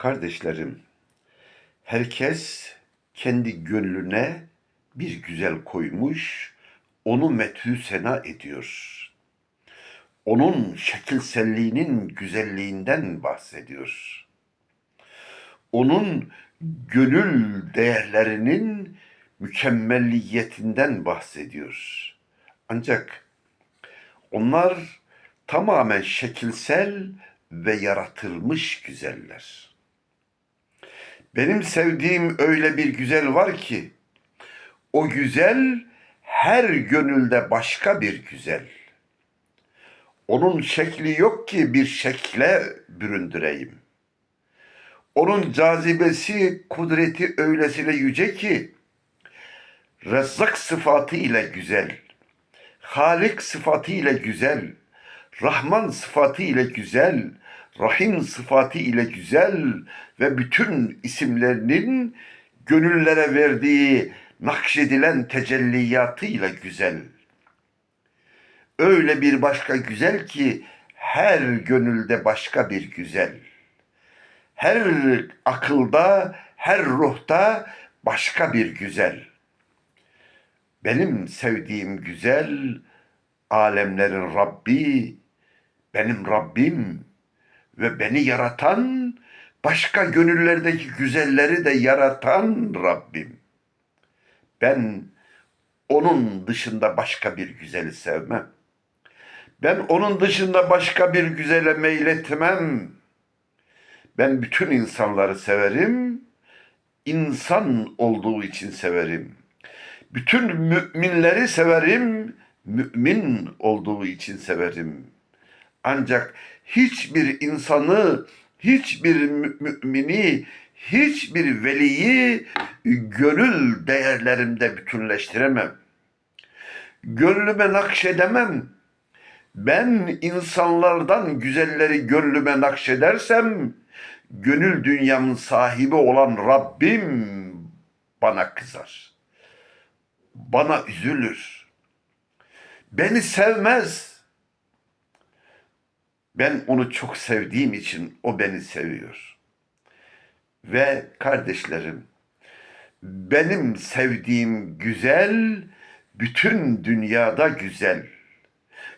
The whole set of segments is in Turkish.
Kardeşlerim, herkes kendi gönlüne bir güzel koymuş, onu methü sena ediyor. Onun şekilselliğinin güzelliğinden bahsediyor. Onun gönül değerlerinin mükemmelliyetinden bahsediyor. Ancak onlar tamamen şekilsel ve yaratılmış güzeller. Benim sevdiğim öyle bir güzel var ki o güzel her gönülde başka bir güzel. Onun şekli yok ki bir şekle büründüreyim. Onun cazibesi, kudreti öylesine yüce ki Rezzak sıfatı ile güzel, Halik sıfatı ile güzel, Rahman sıfatı ile güzel, Rahim sıfatı ile güzel ve bütün isimlerinin gönüllere verdiği nakşedilen tecelliyatıyla güzel. Öyle bir başka güzel ki her gönülde başka bir güzel. Her akılda, her ruhta başka bir güzel. Benim sevdiğim güzel alemlerin Rabbi, benim Rabbim ve beni yaratan, başka gönüllerdeki güzelleri de yaratan Rabbim. Ben onun dışında başka bir güzeli sevmem. Ben onun dışında başka bir güzele meyletmem. Ben bütün insanları severim. İnsan olduğu için severim. Bütün müminleri severim. Mümin olduğu için severim. Ancak hiçbir insanı, hiçbir mü- mümini, hiçbir veliyi gönül değerlerimde bütünleştiremem. Gönlüme nakşedemem. Ben insanlardan güzelleri gönlüme nakşedersem, gönül dünyamın sahibi olan Rabbim bana kızar. Bana üzülür. Beni sevmez. Ben onu çok sevdiğim için o beni seviyor. Ve kardeşlerim, benim sevdiğim güzel, bütün dünyada güzel.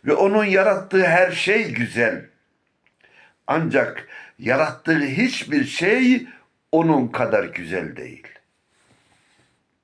Ve onun yarattığı her şey güzel. Ancak yarattığı hiçbir şey onun kadar güzel değil.